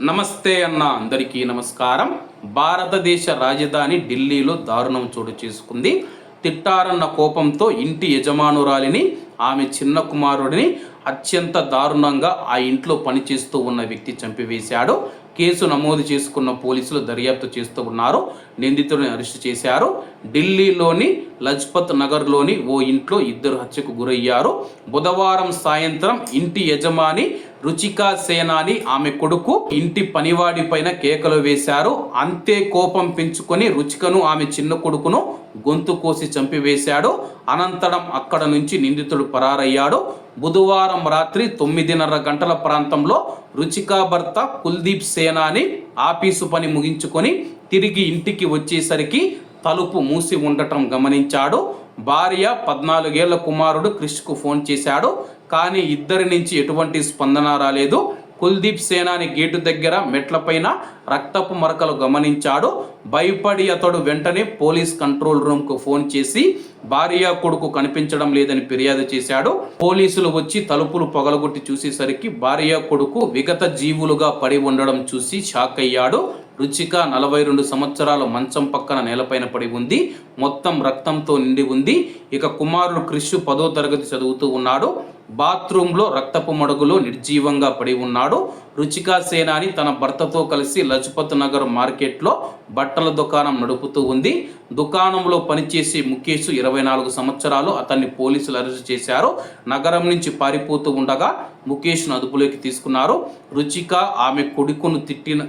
నమస్తే అన్న అందరికీ నమస్కారం. భారతదేశ రాజధాని ఢిల్లీలో దారుణం చోటు చేసుకుంది. తిట్టారన్న కోపంతో ఇంటి యజమానురాలిని ఆమె చిన్న కుమారుడిని అత్యంత దారుణంగా ఆ ఇంట్లో పనిచేస్తూ ఉన్న వ్యక్తి చంపివేశాడు. కేసు నమోదు చేసుకున్న పోలీసులు దర్యాప్తు చేస్తూ ఉన్నారు. నిందితుడిని అరెస్టు చేశారు. ఢిల్లీలోని లజ్పత్ నగర్లోని ఓ ఇంట్లో ఇద్దరు హత్యకు గురయ్యారు. బుధవారం సాయంత్రం ఇంటి యజమాని రుచికా సేనాని ఆమె కొడుకు ఇంటి పనివాడి పైన కేకలు వేశారు. అంతే కోపం పెంచుకొని రుచికను ఆమె చిన్న కొడుకును గొంతు కోసి చంపివేశాడు. అనంతరం అక్కడ నుంచి నిందితుడు పరారయ్యాడు. బుధవారం రాత్రి తొమ్మిదిన్నర గంటల ప్రాంతంలో రుచికా భర్త కుల్దీప్ సేనాని ఆఫీసు పని ముగించుకొని తిరిగి ఇంటికి వచ్చేసరికి తలుపు మూసి ఉండటం గమనించాడు. భార్య పద్నాలుగేళ్ళ కుమారుడు క్రిష్కు ఫోన్ చేశాడు. కానీ ఇద్దరి నుంచి ఎటువంటి స్పందన రాలేదు. కుల్దీప్ సేనాని గేటు దగ్గర మెట్లపైన రక్తపు మరకలు గమనించాడు. భయపడి అతడు వెంటనే పోలీస్ కంట్రోల్ రూమ్కు ఫోన్ చేసి భార్య కొడుకు కనిపించడం లేదని ఫిర్యాదు చేశాడు. పోలీసులు వచ్చి తలుపులు పగలగొట్టి చూసేసరికి భార్య కొడుకు విగత జీవులుగా పడి ఉండడం చూసి షాక్ అయ్యాడు. రుచిక నలభై రెండు సంవత్సరాలు మంచం పక్కన నేలపైన పడి ఉంది. మొత్తం రక్తంతో నిండి ఉంది. ఇక కుమారుడు క్రిష్ పదో తరగతి చదువుతూ ఉన్నాడు. బాత్రూంలో రక్తపు మడుగులో నిర్జీవంగా పడి ఉన్నాడు. రుచికా సేనాని తన భర్తతో కలిసి లజపత్ నగర్ మార్కెట్లో బట్టల దుకాణం నడుపుతూ ఉంది. దుకాణంలో పనిచేసే ముఖేష్ ఇరవై నాలుగు సంవత్సరాలు అతన్ని పోలీసులు అరెస్టు చేశారు. నగరం నుంచి పారిపోతూ ఉండగా ముఖేష్ను అదుపులోకి తీసుకున్నారు. రుచిక ఆమె కొడుకును తిట్టిన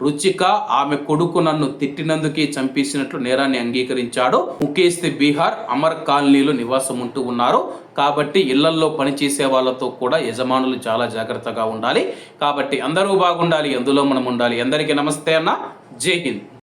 రుచిక ఆమె కొడుకు నన్ను తిట్టినందుకే చంపేసినట్లు నేరాన్ని అంగీకరించాడు. ముఖేష్ బీహార్ అమర్ కాలనీలో నివాసం ఉంటూ ఉన్నారు. కాబట్టి ఇళ్ళల్లో పనిచేసే వాళ్ళతో కూడా యజమానులు చాలా జాగ్రత్తగా ఉండాలి. కాబట్టి అందరూ బాగుండాలి అందులో మనం ఉండాలి. అందరికీ నమస్తే అన్న. జై హింద్.